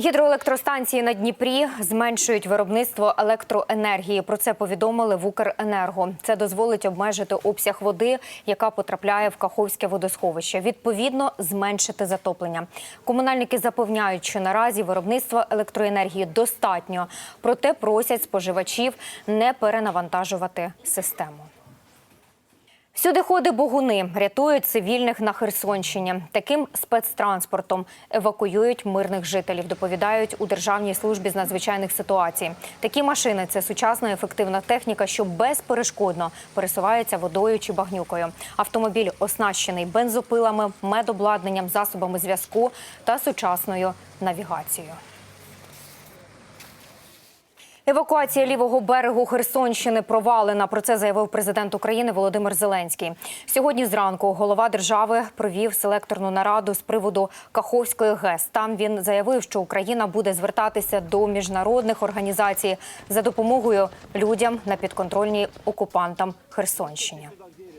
Гідроелектростанції на Дніпрі зменшують виробництво електроенергії. Про це повідомили в Укренерго. Це дозволить обмежити обсяг води, яка потрапляє в Каховське водосховище. Відповідно, зменшити затоплення. Комунальники запевняють, що наразі виробництва електроенергії достатньо, проте просять споживачів не перенавантажувати систему. Всюди ходи богуни рятують цивільних на Херсонщині. Таким спецтранспортом евакуюють мирних жителів. Доповідають у Державній службі з надзвичайних ситуацій. Такі машини це сучасна ефективна техніка, що безперешкодно пересувається водою чи багнюкою. Автомобіль оснащений бензопилами, медобладнанням, засобами зв'язку та сучасною навігацією. Евакуація лівого берегу Херсонщини провалена. Про це заявив президент України Володимир Зеленський. Сьогодні зранку голова держави провів селекторну нараду з приводу Каховської ГЕС. Там він заявив, що Україна буде звертатися до міжнародних організацій за допомогою людям на підконтрольній окупантам Херсонщині.